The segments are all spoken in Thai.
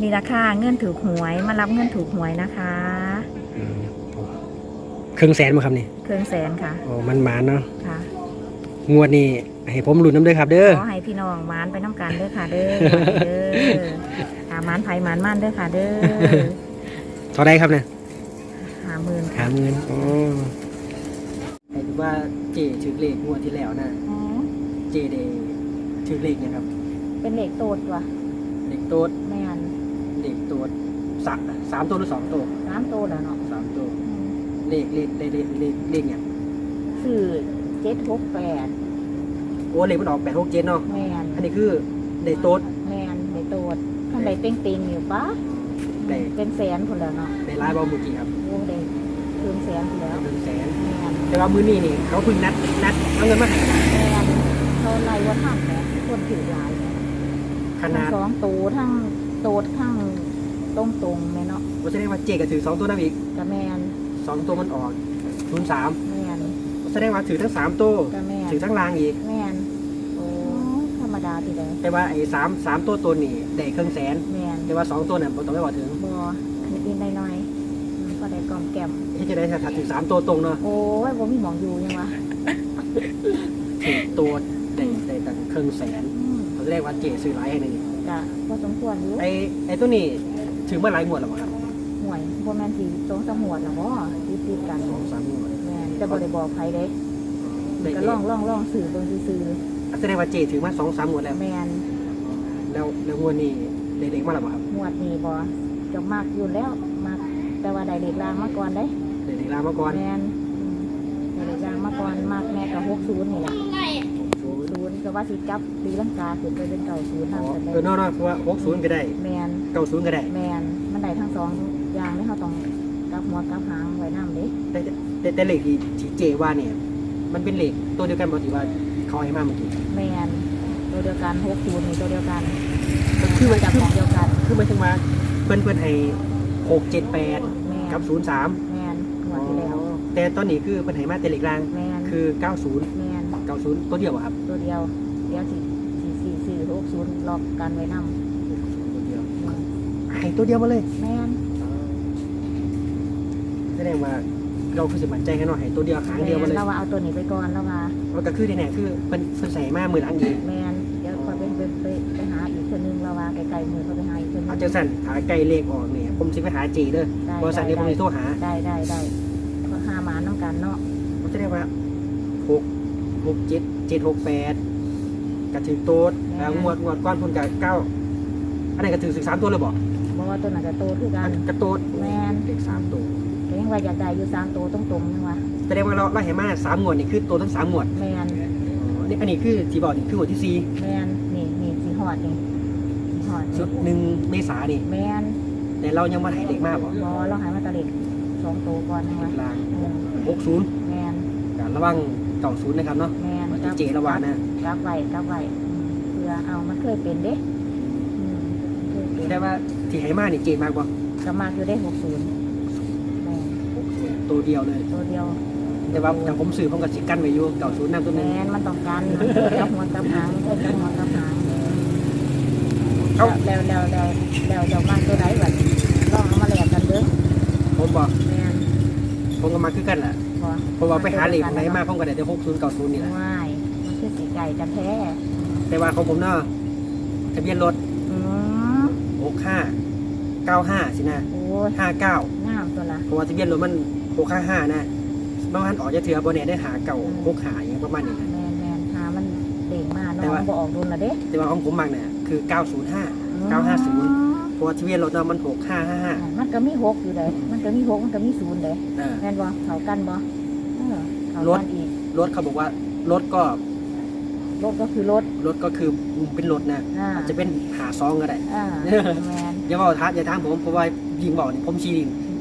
นี่ราคาเงินถูกหวยมารับเงินถูกหวยนะคะอืมครึ่งแสนมาครับนี่เครื่องแสนค่ะโอ้มันหมานเนาะค่ะงวดนี้ให้ผมลุ้นน้ำเด้อครับเด้อขอให้พี่น้องหมานไปน้ำกันเด้อค่ะเด้อเด้อหาหมานไผหมานมั่นเด้อค่ะเด้อเท่าไรครับเนี่ยหาหมื่นขาค่ะมเงินโอ้ไอ้ที่ว่าเจถือเลขงวดที่แล้วนะอ๋อเจเดถือเลขเนี่ยครับ เป็นเหล็กโตดว่ะเลขโต๊ด แม่น เลขโต๊ด สามสามตัวหรือสองตัวน้ำโตดแล้วเนาะสามตัวอืมเลขเลขเลขเลขเลขเลขเนี่ยสื่อเจ็ดหกแปดโอ้เลขมันออกแปดหกเจ็ดเนาะแม่นอันนี้คือเลขโต๊ดแม่นเหล็กโตดข้างใดเต็งติงอยู่ปะได้เป็นแสนคนแล้วเนาะในร้ายบอลเมื่อกี้ครับวงเด็กเครื่องแสนคนแล้วหนึ่งแสนแม่นแต่ว่ามื้อนี้นี่เขาเพิ่งนัดนัดเอาเงินมาให้แม่นเขาไล่ว่าท่านแหละคนถือหลายเนี่ยขทั้งนาดสองตูทั้งโตดทั้ง ตรงตรงๆแม่เนาะว่าแสดงว่าเจก็ถือสองตัวนั่นอีกกะแมนสองตัวมันออกศูนย์สามแมนแสดงว่าถือทั้งสามตัวกะแมนถือทั้งรางอีก แมนโอ้ธรรมดาทีเดียวแต่ว่าไอ้สามสามตัวตัวนี่ได้เครื่องแสน แมนแต่ว่าสองตัวเนี่ยผมต้องไม่บอกถึงบอนิดนิดหน่อยหน่อยๆอืมก็ได้กล่อมแก้มที่จะได้ถ้าถือสามตัวตรงเนาะโอ้ยบ่มีหมองอยู่ยังวะถือตัวได้ได้ตั้งเครื่องแสนอืมเขาแสดงว่าเจซื้อหลายให้หนึ่งกะพอสมควรอยู่ไอ้ไอ้ตัวนี้ ถือเมื่อหลายงวดแล้วมั้งครับห่วยบ่แม่นสิสองสามหมวดหรอบ่ติดติดๆกันสองสามงวดแม่นแต่บ่ได้บอกใครเด้ได้ก็ลองลองลองสื่อเบิ่งซื่อแสดงว่าเจถือมาสองสามงวดแล้วๆแม่นแล้วแล้วงวดนี้ได้เด็กมาแล้วมั้งครับหมวดนี้บ่จะมากอยู่แล้วมากแต่ว่าได้เด็กลางมาก่อนเด้ได้เด็กลามาก่อนแมนอืมได้เด็กลางมาก่อนมากแม่กับ60นี่ล่ะ 60ก็ว่าสิกลับตีลังกาขึ้นไปเป็น90นั่นอ๋อแต่เออเนาะเนาะเพราะว่าหกศูนย์ก็ได้แมนเก้าศูนย์ก็ได้ แมนมันได้ทั้งสองอย่างนี่เขาต้องกลับหัวกลับหางไว้นำเด้แต่แต่แต่เลขที่ที่เจว่าเนี่ย มันเป็นเลขตัวเดียวกันปกติว่าเขาให้มาเมื่อกี้แมนตัวเดียวกัน60นี่ตัวเดียวกันก็คือมันจับคือของเดียวกัน คือหมายถึงว่าเพิ่นเพิ่นให้หกเจ็ดแปดแมนกับศูนย์สามแมนหัวดที่แล้วแต่ตอนนี้คือเพิ่นให้มาแต่เลขล่าง แมนคือเก้าศูนย์แมน เก้าศูนย์ตัวเดียวอะครับตัวเดียวเดี๋ยวสิสี่สี่สี่หกศูนย์ล็อกกันไว้นำตัวเดียวให้ตัวเดียวมาเลยแมนแสดงว่าเราคือสิมั่นใจแค่น้อยให้ตัวเดียวหางเดียวมาเลยเราว่าเอาตัวนี้ไปก่อนแล้วว่ามันก็คือแน่ๆคือเพิ่นเพิ่นใส่มามือหลังอีกแมนเดี๋ยวคอยไปไปไปไปหาอีกคนนึงเราว่าไกลๆมือเขาไปหาอีกคนนึเอางจังสั่นหาใกล้เลขออกเนี่ยผมสิไปหาเจเด้อได้บริษัทนี้ผมสิโทรหาได้ได้ได้ก็หาหมาน้ำกันเนาะมันจะได้ว่าหก หกเจ็ดเจ็ดหกแปดกระถือโต๊ดแล้วงวดงวดก้อนพุ่นกับเก้าอันนี้นกระถือสิบสามตัวเลยบอกเพราะว่าตัวนั้นจะโตคือกัอันนกระโต๊ดแม่นเด็กสามตัวแต่ยังว่าอยากได้อยู่สามตัวตรงๆยังว่าแสดงว่าเราเราเห็นมาสามงวดนี่คือตัวทั้งสามงวดแมนอ๋อนี่อันนี้คือที่บอกนี่คืองวดที่สี่แมนนี่นี่สีหอดนี่สีหอดชุดหนึ่งเมษานี่แมนแต่เรายังมาถ่ายเด็กมากบอกบอเราหายมาตะเล็กสองตัวก่อนยังว่าลางเออหกศูนย์แมนการระวัง เก่าศูนย์นะครับเนาะแมนวันที่เจระวังนะกลับไว้กลับไว้อืมเพื่อเอามันเคยเป็นเด้อืมเคยเป็นแต่ว่าที่ให้มานี่เจมากกว่าก็มาคือได้หกศูนย์แมนหกศูนย์ตัวเดียวเลย ตัวเดียว แต่ว่าอย่างผมซื้อผมกับสิกั้นไว้อยู่เก่าศูนย์น้ำตัวหแมนึงนมันต้องการมันเกิดกับหัวกับหางเกิดกับหัวกับหางเอ้าแล้วแล้วแล้วแล้วเดี๋ยวมาตัวไหนแบบลองเอามาแลกกันเด้อผมบอกแมนผมก็มาคือกันแหละ พอเพราะว่าไปหาเหล็กไหนมาผมก็ได้แต่หกศูนย์เก้าศูนย์นี่แหละง่ายมันคือสีไก่กันแท้แต่ว่าของผมเนาะทะเบียนรถอืมหกห้าเก้าห้าสินะโอ้ยห้าเก้างามตัวละเพราะว่าทะเบียนรถมันหกห้าห้านะบางท่านออกจะเถื่อบนเนี่ยได้หาเก่าหกหาอย่างเงี้ยประมาณนี้นะ แมนแมนหามันเด่งมากแต่เนาะว่ามันบ่ออกดุลละเด้แต่ว่าของผมมากเนี่ยคือเก้าศูนย์ห้าเก้าห้าศูนย์ เพราะว่าทะเบียนรถเนาะมันหกห้าห้าห้า มันก็มีหกอยู่เลยมันก็มีหกมันก็มีศูนย์เลยเออแม่นบ่เขากันบ่เออเขารถ กันอีกรถเขาบอกว่ารถก็รถก็คือรถรถก็คือเป็นรถนะอ่าอาจจะเป็นหาซองก็ได้ อ่าแมนอย่าบอกท้าอย่าท้ามผมเพราะว่ายิงบอกนี่ผมชี้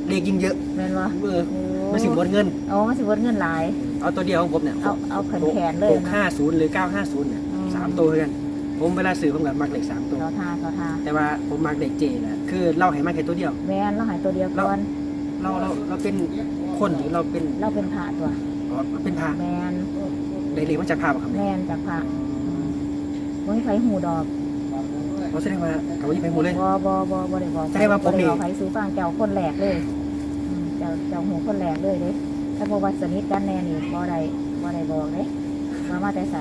เลขยิงเยอะแมนบ่เออโอ้มันสิหมดเงินเอามันสิเบิดเงินหลาย เอาตัวเดียวของผมเนี่ยเอาเอาแขนแขนเลยหกนะ ห้าศูนย์หรือเก้าห้าศูนย์เนี่ยอืม สามตัวเท่ากัน ผมเวลาซื้อผมกับมักเลขสามตัว เขาทาเขาทาแต่ว่าผมมักเลขเจนะคือเล่าให้มากแค่ตัวเดียวแมนเราหายตัวเดียวก่อนเราเราเราเป็นคนหรือเราเป็นเราเป็นพระตัว อ๋อเป็นพระแมนเลขเลขมาจากพระป่ะครับแมเนี่ยนจากพระอืมบ่มีไฟหูดอกแเขาแสดงว่าเขายิงไปหมดเลย บอบอบอบอได้บอกแสดงว่าผมนี่บ่ได้บอกใครซื้อฟังเจ้าคนแรกเลยอืมเจ้าเจ้าหูคนแรกเลยเด้ถ้าบอกว่าสนิทกันแน่นี่บอได้บอได้บอกเด้มามาแต่ใส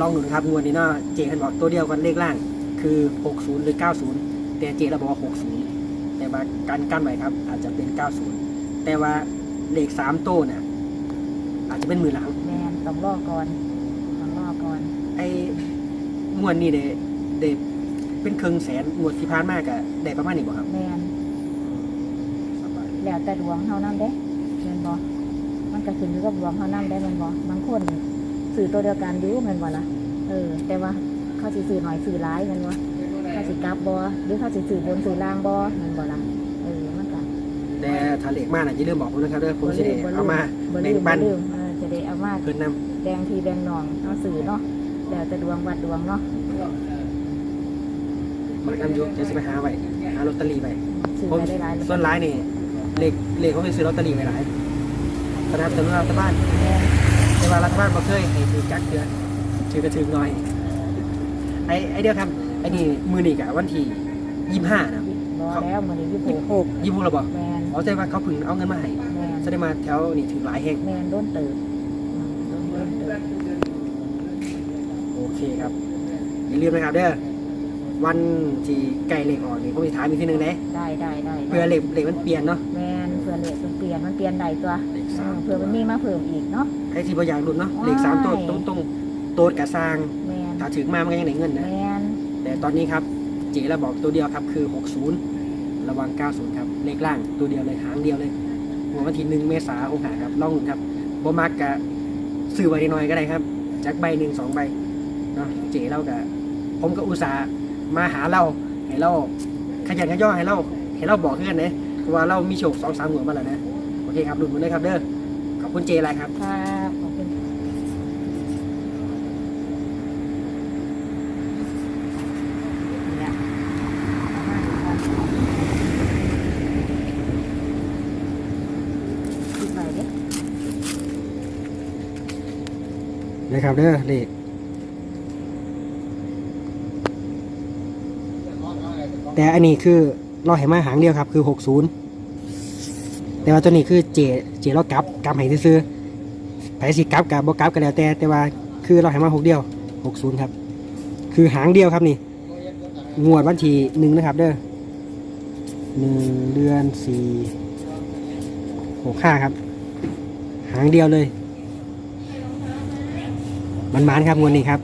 ลองดูนะครับงวดนี้เนาะเจคันบอกตัวเดียวกันเลขล่าง คือ 60 หรือ 90 แต่เจเราบอกว่า 60 แต่ว่าการกั้นไว้ครับ อาจจะเป็น 90 แต่ว่าเลข3โต้น่ะอาจจะเป็นมือหลังแมนต้องรอก่อนต้องรอก่อนไอ้งวดนี้เดเดเป็นครึ่งแสนงวดที่ผ่านมากอะได้ประมาณนี้บ่ครับแมนแล้วแต่ดวงเฮานั่นเด้แมนบอมันก็ขึ้นอยู่กับดวงเฮานั่นได้แมนบอบางคน สื่อตัวเดียวกันอยู่แมนบอละเออ แต่ว่าเขาสิสื่อหน่อยสื่อร้ายแมนบอเขาสิกลับบอหรือเขาสิสื่อบนสื่อล่างบอแมนบอละเออมันก็แต่ถ้าเลขมากน่ะอย่าลืมบอกผมนะครับเด้อผมสิได้เอามาบ่ลืแบ่งปันบ่ลืมเออจะได้เอามาเพิ่นนำแดงทีแดงหนองเอาสื่อเนาะแล้วแต่ดวงวัดดวงเนาะหมายนำอยู่จะสิไปหาไว้หาลอตเตอรี่ไว้สื่อผมไปได้หลายส่วนร้ายนี่เลขเลขเขาไปซื้อลอตเตอรี่ไว้หลายสนับสนุนรัฐบาลแม่นแต่ ว่ารัฐบาลบ่เคยให้ถือจักเดือนถือกระถือน้อย ไอ้ไอ้เดียวครับไอ้นี่มือนี่กะวันที่ยี่ห้านะรอแล้วมื้อนี้ยี่ยี่สิบหกยี่หกเราบอกแมนอ๋อใจว่าเขาเพึ่งเอาเงินมาให้แมนแสดงมาแถวนี่ถือหลายแห่งแมนโดนตื่นอืมโดนโดนตื่นโอเคครับอย่าลืมนะครับเด้อวันที่ไก่เลขออกนี่ผมจะถามอีกทีหนึงนะได้ได้ได้เพื่อเลขเลขมันเปลี่ยนเนาะแมนเพื่อเลขมันเปลี่ยนมันเปลี่ยนใดตัวเลขเอสามอเพื่อมันมีมาเพิ่มอีกเนาะ ใครที่บ่อยากหลุดเนาะเลขสามตัวตรงตรงโตดกะสร้างแมนถ้าถึงมามันก็ยังได้เงินแมนะนแต่ตอนนี้ครับเจ๋เราบอกตัวเดียวครับคือ 60 ระวัง 90 ครับเลขล่างตัวเดียวเลยหางเดียวเลยหัววันที่หนึ่งเมษาคมหาครับล่องครับบ่มักกะซื้อไว้หน่อยก็ได้ครับจักใบหนึ่งสองใบเนาะเจ๋เรากะผมก็อุตส่าห์มาหาเราให้เราขยันขย่อให้เราให้เราบอกเพื่อนนะเพราะว่าเรามีโชคสองสามหัวมาแล้วนะโอเคครับหลุดหมดเลยครับเด้อข อบคุณเจอะไรครับ ครับขอบคุณนี่แหละเอามาดูกันคิดไว้เด้นะครับเด้อเลขแต่อันนี้คือเราเห็นมาหางเดียวครับคือ 60 แต่ว่าตัวนี้คือเจเจเรากลับกลับให้ซื้อไผสิกลับกับบ่กลับก็แล้วแต่แต่ว่าคือเราเห็นมาหกเดียว60ครับ คือหางเดียวครับนี่งวดวันที่หนึ่งนะครับ เด้อหนึ่งเดือนสี่หกห้าครับ หางเดียวเลยมันมานครับงวดนี้ครับ